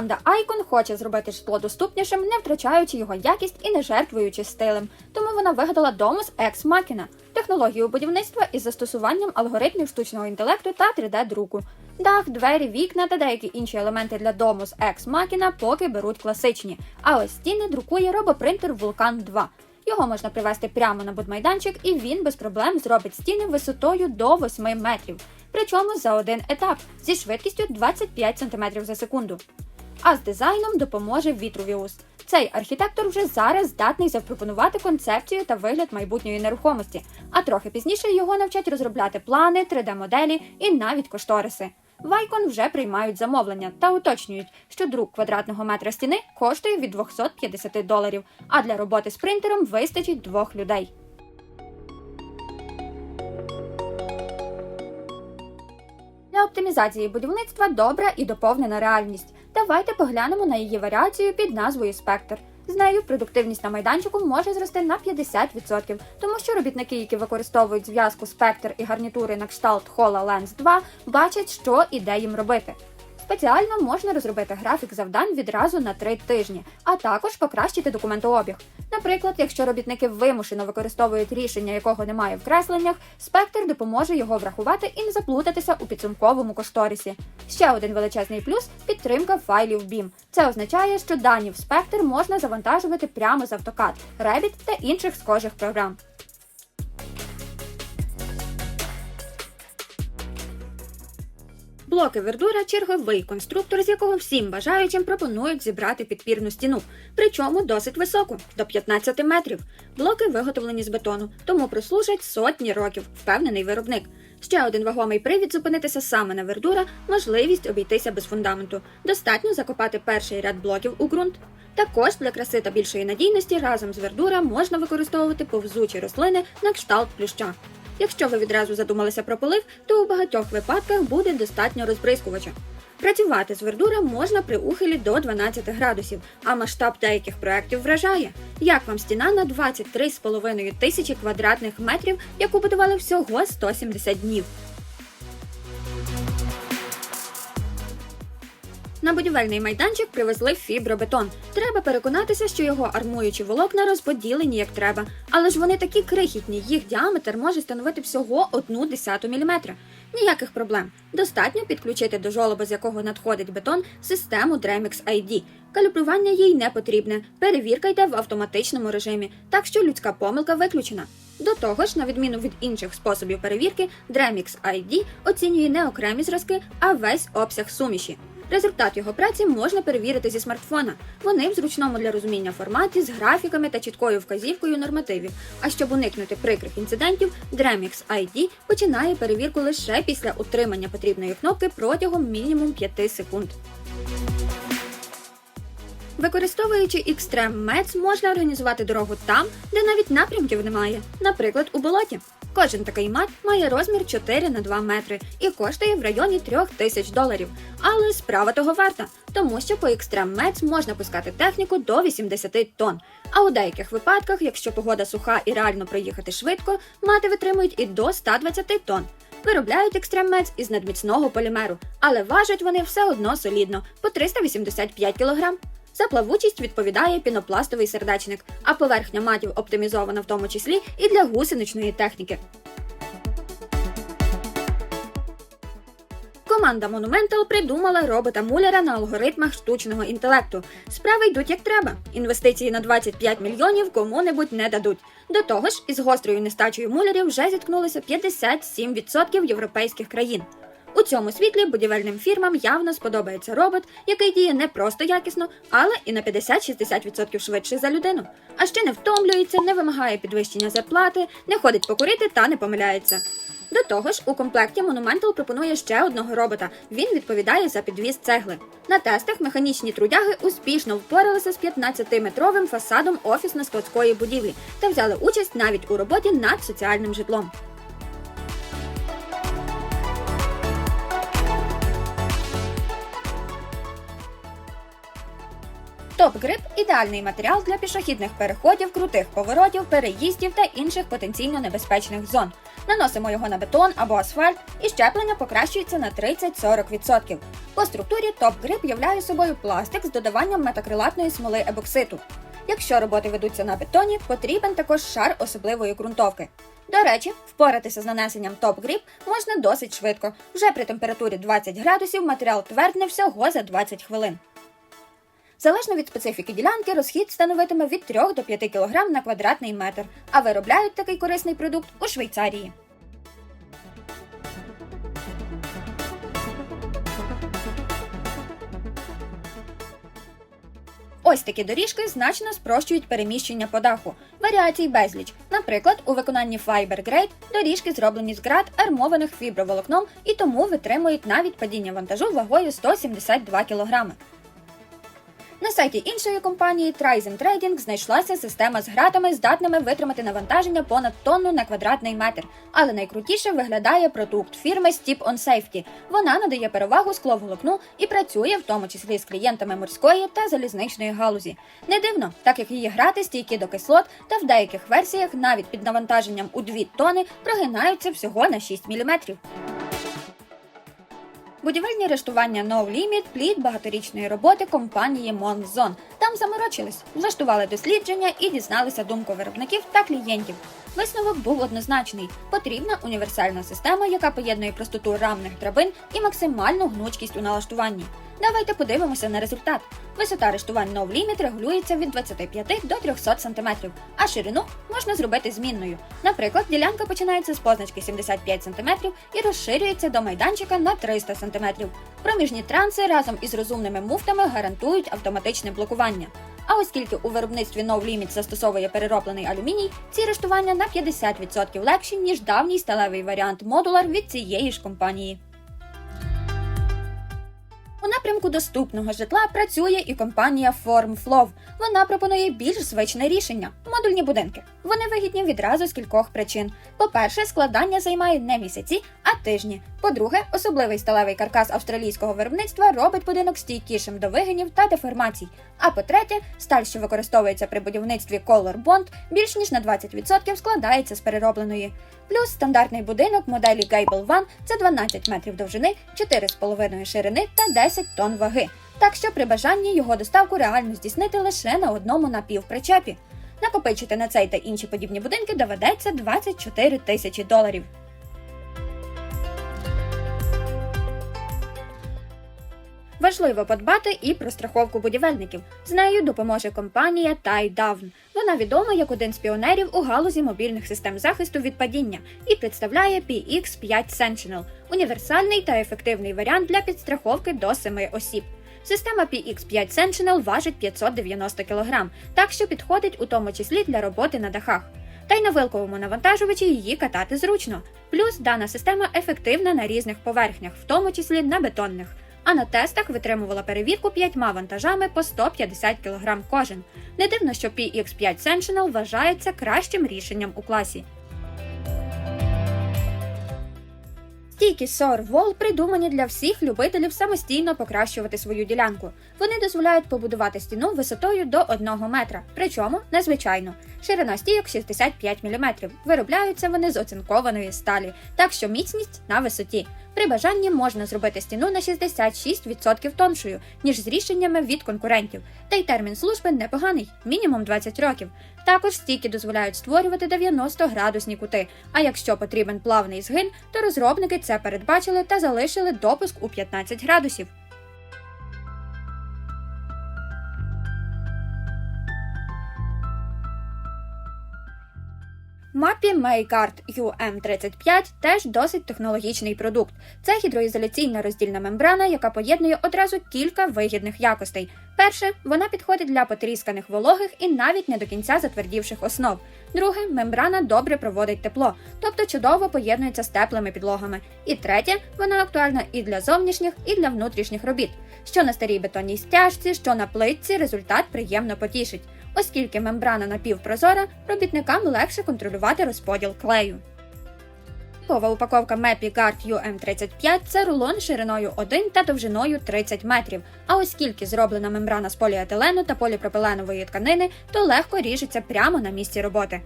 Команда Icon хоче зробити житло доступнішим, не втрачаючи його якість і не жертвуючи стилем. Тому вона вигадала Domus Ex Machina – технологію будівництва із застосуванням алгоритмів штучного інтелекту та 3D-друку. Дах, двері, вікна та деякі інші елементи для Domus Ex Machina поки беруть класичні, а ось стіни друкує робопринтер Vulkan 2. Його можна привезти прямо на будмайданчик, і він без проблем зробить стіни висотою до 8 метрів. Причому за один етап зі швидкістю 25 см за секунду. А з дизайном допоможе Vitruvius. Цей архітектор вже зараз здатний запропонувати концепцію та вигляд майбутньої нерухомості, а трохи пізніше його навчать розробляти плани, 3D-моделі і навіть кошториси. Вайкон вже приймають замовлення та уточнюють, що друк квадратного метра стіни коштує від 250 доларів, а для роботи з принтером вистачить двох людей. Для оптимізації будівництва добра і доповнена реальність. Давайте поглянемо на її варіацію під назвою Спектр. З нею продуктивність на майданчику може зрости на 50%, тому що робітники, які використовують зв'язку Спектр і гарнітури на кшталт HoloLens 2, бачать, що і де їм робити. Спеціально можна розробити графік завдань відразу на три тижні, а також покращити документообіг. Наприклад, якщо робітники вимушено використовують рішення, якого немає в кресленнях, спектр допоможе його врахувати і не заплутатися у підсумковому кошторисі. Ще один величезний плюс підтримка файлів BIM. Це означає, що дані в спектр можна завантажувати прямо з AutoCAD, Revit та інших схожих програм. Блоки Вердура черговий конструктор, з якого всім бажаючим пропонують зібрати підпірну стіну, причому досить високу до 15 метрів. Блоки виготовлені з бетону, тому прослужать сотні років, впевнений виробник. Ще один вагомий привід зупинитися саме на Вердура можливість обійтися без фундаменту. Достатньо закопати перший ряд блоків у ґрунт. Також для краси та більшої надійності разом з Вердура можна використовувати повзучі рослини на кшталт плюща. Якщо ви відразу задумалися про полив, то у багатьох випадках буде достатньо розбризкувача. Працювати з вердуром можна при ухилі до 12 градусів, а масштаб деяких проєктів вражає. Як вам стіна на 23,5 тисячі квадратних метрів, яку будували всього 170 днів? На будівельний майданчик привезли фібробетон. Треба переконатися, що його армуючі волокна розподілені як треба. Але ж вони такі крихітні, їх діаметр може становити всього 1 десяту міліметра. Ніяких проблем. Достатньо підключити до жолоба, з якого надходить бетон, систему Dremix ID. Калібрування їй не потрібне. Перевірка йде в автоматичному режимі, так що людська помилка виключена. До того ж, на відміну від інших способів перевірки, Dremix ID оцінює не окремі зразки, а весь обсяг суміші. Результат його праці можна перевірити зі смартфона. Вони в зручному для розуміння форматі з графіками та чіткою вказівкою нормативів. А щоб уникнути прикрих інцидентів, Dremix ID починає перевірку лише після утримання потрібної кнопки протягом мінімум 5 секунд. Використовуючи Xtreme Mets, можна організувати дорогу там, де навіть напрямків немає, наприклад, у болоті. Кожен такий мат має розмір 4 на 2 метри і коштує в районі 3 тисяч доларів. Але справа того варта, тому що по Mets можна пускати техніку до 80 тонн. А у деяких випадках, якщо погода суха і реально проїхати швидко, мати витримують і до 120 тонн. Виробляють екстреммець із надміцного полімеру, але важать вони все одно солідно по 385 кг. За плавучість відповідає пінопластовий сердечник, а поверхня матів оптимізована в тому числі і для гусеничної техніки. Команда Monumental придумала робота Муллера на алгоритмах штучного інтелекту. Справи йдуть як треба. Інвестиції на 25 мільйонів кому-небудь не дадуть. До того ж, із гострою нестачею мулерів вже зіткнулися 57% європейських країн. У цьому світлі будівельним фірмам явно сподобається робот, який діє не просто якісно, але і на 50-60% швидше за людину. А ще не втомлюється, не вимагає підвищення зарплати, не ходить покурити та не помиляється. До того ж, у комплекті Monumental пропонує ще одного робота. Він відповідає за підвіз цегли. На тестах механічні трудяги успішно впоралися з 15-метровим фасадом офісно-складської будівлі та взяли участь навіть у роботі над соціальним житлом. Топ-грип ідеальний матеріал для пішохідних переходів, крутих поворотів, переїздів та інших потенційно небезпечних зон. Наносимо його на бетон або асфальт, і щеплення покращується на 30-40%. По структурі топ-грип являє собою пластик з додаванням метакрилатної смоли ебокситу. Якщо роботи ведуться на бетоні, потрібен також шар особливої ґрунтовки. До речі, впоратися з нанесенням топ-гріп можна досить швидко. Вже при температурі 20 градусів матеріал твердне всього за 20 хвилин. Залежно від специфіки ділянки, розхід становитиме від 3 до 5 кг на квадратний метр, а виробляють такий корисний продукт у Швейцарії. Ось такі доріжки значно спрощують переміщення по даху. Варіацій безліч. Наприклад, у виконанні Fiber Grade доріжки зроблені з град, армованих фіброволокном і тому витримують навіть падіння вантажу вагою 172 кг. На сайті іншої компанії Trizem Trading знайшлася система з гратами, здатними витримати навантаження понад тонну на квадратний метр. Але найкрутіше виглядає продукт фірми Step on Safety. Вона надає перевагу скловолокну і працює в тому числі з клієнтами морської та залізничної галузі. Не дивно, так як її грати стійкі до кислот та в деяких версіях навіть під навантаженням у 2 тони прогинаються всього на 6 мм. Будівельні рештування No Limit – плід багаторічної роботи компанії Monzon. Там заморочились, влаштували дослідження і дізналися думку виробників та клієнтів. Висновок був однозначний: потрібна універсальна система, яка поєднує простоту рамних драбин і максимальну гнучкість у налаштуванні. Давайте подивимося на результат. Висота рештувань No Limit регулюється від 25 до 300 см, а ширину можна зробити змінною. Наприклад, ділянка починається з позначки 75 см і розширюється до майданчика на 300 см. Проміжні транси разом із розумними муфтами гарантують автоматичне блокування. А оскільки у виробництві No Limit застосовує перероблений алюміній, ці рештування на 50% легші, ніж давній сталевий варіант модулар від цієї ж компанії. У напрямку доступного житла працює і компанія FormFlow. Вона пропонує більш звичне рішення модульні будинки. Вони вигідні відразу з кількох причин. По-перше, складання займає не місяці, а тижні. По-друге, особливий сталевий каркас австралійського виробництва робить будинок стійкішим до вигинів та деформацій. А по-третє, сталь, що використовується при будівництві Color Bond, більш ніж на 20% складається з переробленої. Плюс стандартний будинок моделі Gable One – це 12 метрів довжини, 4,5 ширини та 10 тонн ваги. Так що при бажанні його доставку реально здійснити лише на одному напівпричепі. Накопичити на цей та інші подібні будинки доведеться 24 тисячі доларів. Важливо подбати і про страховку будівельників. З нею допоможе компанія TieDown. Вона відома як один з піонерів у галузі мобільних систем захисту від падіння і представляє PX5 Sentinel – універсальний та ефективний варіант для підстраховки до 7 осіб. Система PX5 Sentinel важить 590 кг, так що підходить у тому числі для роботи на дахах. Та й на вилковому навантажувачі її катати зручно. Плюс дана система ефективна на різних поверхнях, в тому числі на бетонних. А на тестах витримувала перевірку п'ятьма вантажами по 150 кг кожен. Не дивно, що PX5 Sentinel вважається кращим рішенням у класі. Стійки Wall придумані для всіх любителів самостійно покращувати свою ділянку. Вони дозволяють побудувати стіну висотою до 1 метра, причому незвичайно. Ширина стійок 65 мм. Виробляються вони з оцинкованої сталі, так що міцність на висоті. При бажанні можна зробити стіну на 66% тоншою, ніж з рішеннями від конкурентів. Та й термін служби непоганий мінімум 20 років. Також стійки дозволяють створювати 90-градусні кути. А якщо потрібен плавний згин, то розробники це передбачили та залишили допуск у 15 градусів. Мапі Mayguard UM35 теж досить технологічний продукт. Це гідроізоляційна роздільна мембрана, яка поєднує одразу кілька вигідних якостей. Перше, вона підходить для потрісканих вологих і навіть не до кінця затвердівших основ. Друге, мембрана добре проводить тепло, тобто чудово поєднується з теплими підлогами. І третє, вона актуальна і для зовнішніх, і для внутрішніх робіт. Що на старій бетонній стяжці, що на плитці, результат приємно потішить. Оскільки мембрана напівпрозора, робітникам легше контролювати розподіл клею. Типова упаковка Mepi Guard UM35 це рулон шириною 1 та довжиною 30 метрів. А оскільки зроблена мембрана з поліетилену та поліпропиленової тканини, то легко ріжеться прямо на місці роботи.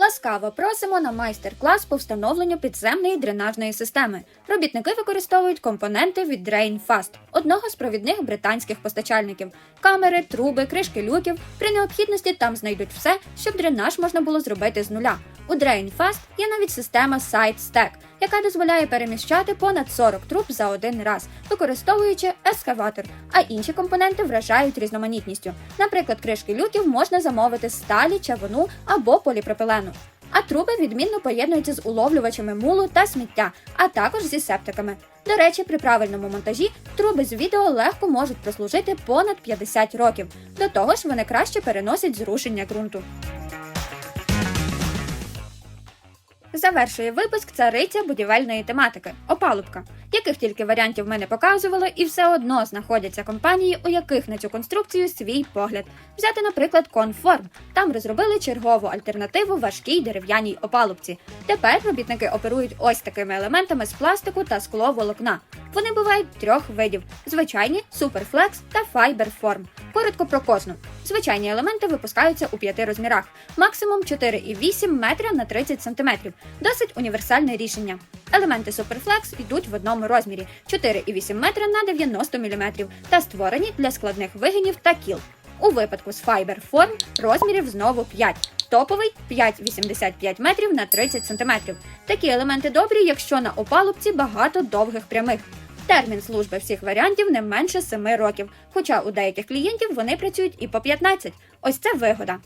Ласкаво просимо на майстер-клас по встановленню підземної дренажної системи. Робітники використовують компоненти від DrainFast, одного з провідних британських постачальників. Камери, труби, кришки люків. При необхідності там знайдуть все, щоб дренаж можна було зробити з нуля. У DrainFast є навіть система SideStack, яка дозволяє переміщати понад 40 труб за один раз, використовуючи ескаватор, а інші компоненти вражають різноманітністю. Наприклад, кришки люків можна замовити з сталі, чавуну або поліпропилену. А труби відмінно поєднуються з уловлювачами мулу та сміття, а також зі септиками. До речі, при правильному монтажі труби з відео легко можуть прослужити понад 50 років. До того ж, вони краще переносять зрушення ґрунту. Завершує випуск цариця будівельної тематики опалубка, яких тільки варіантів ми не показували, і все одно знаходяться компанії, у яких на цю конструкцію свій погляд. Взяти, наприклад, Конформ. Там розробили чергову альтернативу важкій дерев'яній опалубці. Тепер робітники оперують ось такими елементами з пластику та скловолокна. Вони бувають трьох видів: звичайні, суперфлекс та файберформ. Коротко про кожну. Звичайні елементи випускаються у п'яти розмірах, максимум 4,8 метра на 30 см. Досить універсальне рішення. Елементи Superflex йдуть в одному розмірі 4,8 метра на 90 мм та створені для складних вигинів та кіл. У випадку з Form розмірів знову 5. Топовий 5,85 метрів на 30 см. Такі елементи добрі, якщо на опалубці багато довгих прямих. Термін служби всіх варіантів не менше 7 років, хоча у деяких клієнтів вони працюють і по 15. Ось це вигода.